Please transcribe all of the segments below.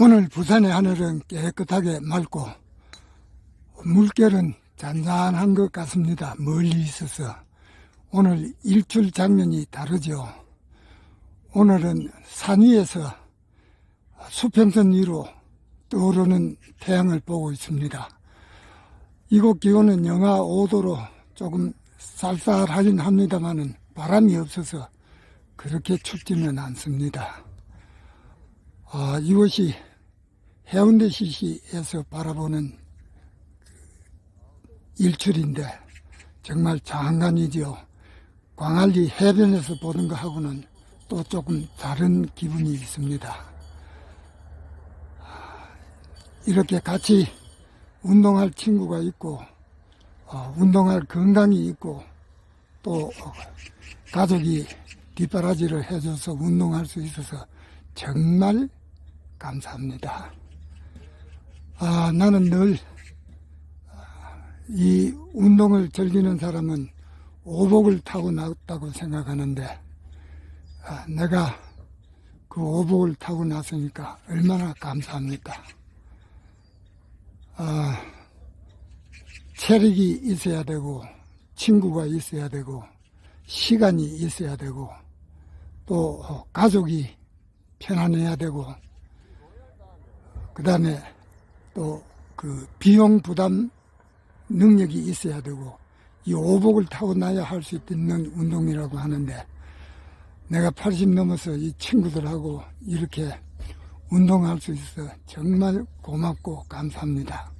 오늘 부산의 하늘은 깨끗하게 맑고 물결은 잔잔한 것 같습니다. 멀리 있어서 오늘 일출 장면이 다르죠. 오늘은 산 위에서 수평선 위로 떠오르는 태양을 보고 있습니다. 이곳 기온은 영하 5도로 조금 쌀쌀하긴 합니다만은 바람이 없어서 그렇게 춥지는 않습니다. 아, 이곳이 해운대 시시에서 바라보는 일출인데 정말 장관이죠. 광안리 해변에서 보는 것하고는 또 조금 다른 기분이 있습니다. 이렇게 같이 운동할 친구가 있고 어, 운동할 건강이 있고 또 어, 가족이 뒷바라지를 해줘서 운동할 수 있어서 정말 감사합니다. 아, 나는 늘 이 운동을 즐기는 사람은 오복을 타고 났다고 생각하는데 아, 내가 그 오복을 타고 났으니까 얼마나 감사합니까? 아, 체력이 있어야 되고 친구가 있어야 되고 시간이 있어야 되고 또 어, 가족이 편안해야 되고 그 다음에 또 그 비용 부담 능력이 있어야 되고 이 오복을 타고 나야 할 수 있는 운동이라고 하는데 내가 80 넘어서 이 친구들하고 이렇게 운동할 수 있어 정말 고맙고 감사합니다.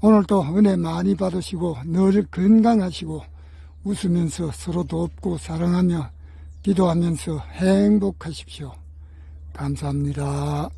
오늘도 은혜 많이 받으시고 늘 건강하시고 웃으면서 서로 돕고 사랑하며 기도하면서 행복하십시오. 감사합니다.